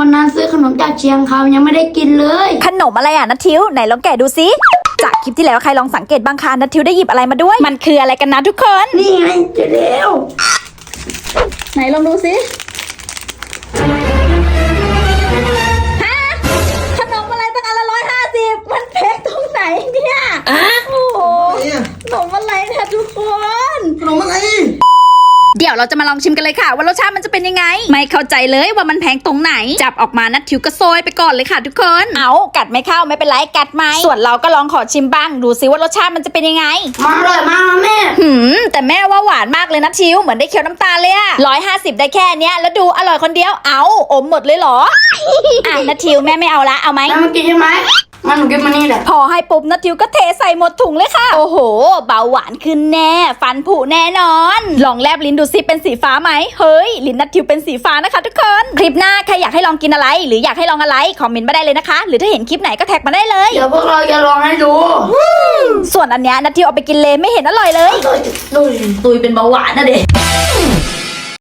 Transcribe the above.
วันนั้นซื้อขนมจากเชียงคำยังไม่ได้กินเลย ขนมอะไรอะนัททิวไหนลองแกะดูสิจากคลิปที่แล้วใครลองสังเกตบางคานัททิวได้หยิบอะไรมาด้วย มันคืออะไรกันนะทุกคน นี่ไงเจะเร็วไหนลองดูสิฮะขนมอะไรตั้งอันละร้อยห้าสิบมันแพงตรงไหนเนี่ย โอ้โห ขนมอะไรเนี่ยทุกคน ขนมอะไร เดี๋ยวเราจะมาลองชิมกันเลยค่ะ ว่ารสชาติมันจะเป็นยังไง ไม่เข้าใจเลยว่ามันแพงตรงไหน จับออกมานัดทิวก็โซยไปก่อนเลยค่ะทุกคน เอากัดไม่เข้าไม่เป็นไรกัดไหมส่วนเราก็ลองขอชิมบ้าง ดูซิว่ารสชาติมันจะเป็นยังไงมาอร่อยมากนะแม่หืมแต่แม่ว่าหวานมากเลยนะทิวเหมือนได้เคี้ยวน้ำตาลเลยอะร้อยห้าสิบได้แค่เนี้ยแล้วดูอร่อยคนเดียวเอาอมหมดเลยเหรออะนะทิวแม่ไม่เอาละเอาไหมแล้วมากินใช่ไหม มันหนูกินมานี่แหละ พอให้ปุ๊บนัททิวก็เทใส่หมดถุงเลยค่ะ โอ้โห เบาหวานขึ้นแน่ ฟันผุแน่นอน ลองแลบลิ้นดูสิเป็นสีฟ้าไหม เฮ้ย ลิ้นนัททิวเป็นสีฟ้านะคะ ทุกคน คลิปหน้าใครอยากให้ลองกินอะไร หรืออยากให้ลองอะไร คอมเมนต์มาได้เลยนะคะ หรือถ้าเห็นคลิปไหนก็แท็กมาได้เลย เดี๋ยวพวกเราจะลองให้ดูส่วนอันเนี้ยนัททิวเอาไปกินเลยไม่เห็นอร่อยเลย ตุยตุยตุยเป็นเบาหวานนะเด็